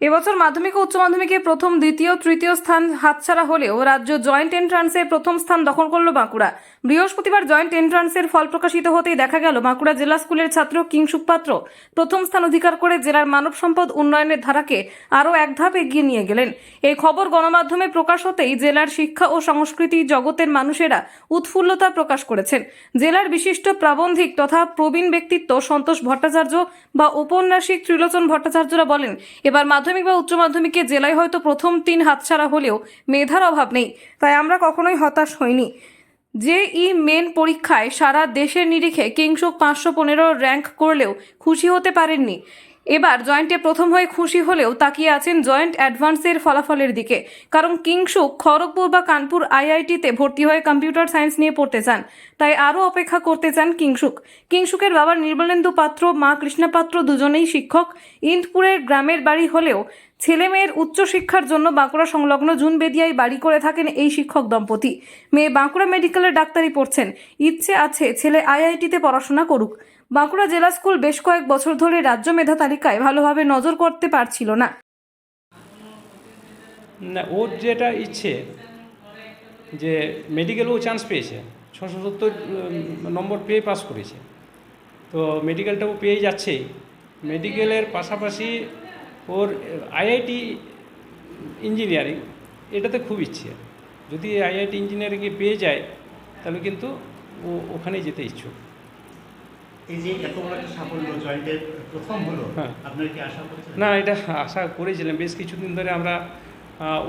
এবছর মাধ্যমিক ও উচ্চ মাধ্যমিকে প্রথম, দ্বিতীয়, তৃতীয় স্থান হাতছাড়া হলেও রাজ্য জয়েন্ট এন্ট্রান্সে প্রথম স্থান দখল করল বাঁকুড়া। বৃহস্পতিবার জয়েন্ট এন্ট্রান্সের ফল প্রকাশিত হতেই দেখা গেল বাঁকুড়া জেলা স্কুলের ছাত্র কিংসুক পাত্র প্রথম স্থান অধিকার করে জেলার মানব সম্পদ উন্নয়নের ধারাকে আরও এক ধাপ এগিয়ে নিয়ে গেলেন। এই খবর গণমাধ্যমে প্রকাশ হতেই জেলার শিক্ষা ও সংস্কৃতি জগতের মানুষেরা উৎফুল্লতা প্রকাশ করেছেন। জেলার বিশিষ্ট প্রাবন্ধিক তথা প্রবীণ ব্যক্তিত্ব সন্তোষ ভট্টাচার্য বা ঔপন্যাসিক ত্রিলোচন ভট্টাচার্যরা বলেন, এবার মাধ্যমিক বা উচ্চ মাধ্যমিকে জেলায় হয়তো প্রথম তিন হাতছাড়া হলেও মেধার অভাব নেই, তাই আমরা কখনোই হতাশ হইনি। জেই মেন পরীক্ষায় সারা দেশের নিরিখে কিংসুক পাঁচশো পনেরো র্যাঙ্ক করলেও খুশি হতে পারেননি। এবার জয়েন্টে প্রথম হয়ে খুশি হলেও তাকিয়ে আছেন জয়েন্ট অ্যাডভান্সের ফলাফলের দিকে। কারণ কিংসুক খড়গপুর বা কানপুর আইআইটিতে ভর্তি হয়ে কম্পিউটার সায়েন্স নিয়ে পড়তে চান। তাই আরও অপেক্ষা করতে চান কিংসুক কিংসুকের বাবা নির্মলেন্দু পাত্র, মা কৃষ্ণা পাত্র দুজনেই শিক্ষক। ইন্দপুরের গ্রামের বাড়ি হলেও ছেলে মেয়ের উচ্চশিক্ষার জন্য বাঁকুড়া সংলগ্ন জুনবেদিয়ায় বাড়ি করে থাকেন এই শিক্ষক দম্পতি। মেয়ে বাঁকুড়া মেডিকেলের ডাক্তারি পড়ছেন। ইচ্ছে আছে ছেলে আইআইটিতে পড়াশোনা করুক। বাঁকুড়া জেলা স্কুল বেশ কয়েক বছর ধরে রাজ্য মেধা তালিকায় ভালোভাবে নজর করতে পারছিল না। না, ওর যেটা ইচ্ছে, যে মেডিকেল ও চান্স পেয়েছে, ছশো সত্তর নম্বর পেয়ে পাস করেছে। তো মেডিকেলটাও পেয়ে যাচ্ছেই। মেডিকেলের পাশাপাশি ওর আইআইটি ইঞ্জিনিয়ারিং এটাতে খুব ইচ্ছে। যদি আইআইটি ইঞ্জিনিয়ারিংয়ে পেয়ে যায়, তাহলে কিন্তু ও ওখানেই যেতে ইচ্ছুক। এই যে এত বড় একটা সাফল্য জয়েন্টের প্রথম হলো হ্যাঁ। আপনার কি আশা করছেন? না এটা আশা করেছিলাম। বেশ কিছুদিন ধরে আমরা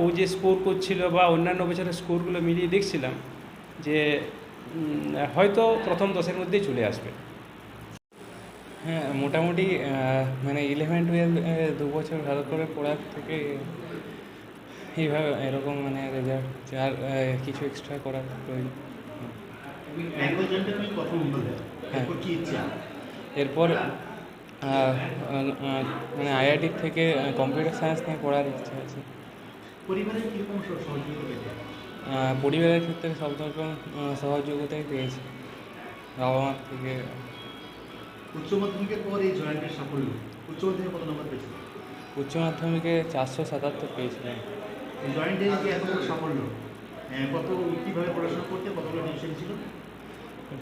ও যে স্কোর করছিল বা অন্যান্য বছরের স্কোরগুলো মিলিয়ে দেখছিলাম যে হয়তো প্রথম দশের মধ্যেই চলে আসবে। হ্যাঁ মোটামুটি মানে ইলেভেন টুয়েলভ দু বছর ভালো করে পড়ার থেকে এইভাবে এরকম মানে রেজাল্ট আর কিছু এক্সট্রা করার প্রয়োজন ব্যাঙ্গল জয়েন্টে তুমি প্রথম হলো হ্যাঁ। এরপর ইচ্ছা? এরপর মানে আইআইটির থেকে কম্পিউটার সায়েন্স নিয়ে পড়ার ইচ্ছা আছে। পরিবারের ক্ষেত্রে সব রকম সহযোগিতাই পেয়েছি। বাবা মার থেকে। উচ্চ মাধ্যমিকের পর এই জয়েন্টের সাফল্য উচ্চ মাধ্যমিকে কত নম্বর পেয়েছিল উচ্চ মাধ্যমিকে চারশো সাতাত্তর পেয়েছিলেন জয়েন্টের যে এত সাফল্য? কত কীভাবে পড়াশোনা করতে কতগুলো টিউশন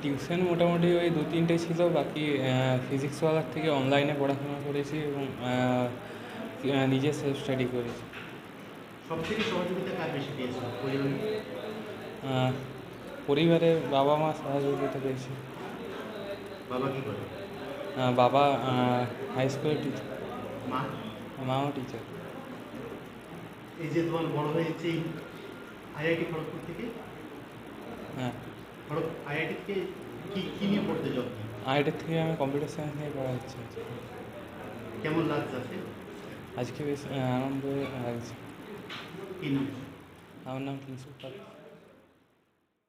টিউশন মোটামুটি ওই দু তিনটে ছিল বাকি ফিজিক্সওয়ালার থেকে অনলাইনে পড়াশোনা করেছি এবং নিজে সেলফ স্টাডি করেছি। সব সহযোগিতা কার বেশি পেয়েছিল পরিবারে বাবা মা সহযোগিতা পেয়েছি। বাবা কি করে? বাবা হাই স্কুলের টিচার মা? মাও টিচার এই যে তোমার বড় হয়েছে আইআইটি খড়গপুর থেকে? হ্যাঁ। আইআইটি থেকে কি কী নিয়ে পড়তে যাও তুমি? থেকে আমি কম্পিউটার সায়েন্স নিয়ে পড়া হচ্ছে কেমন লাগছে আজকে? আজকে বেশ আনন্দ লাগছে কি নাম আমার নাম প্রিন্সিপাল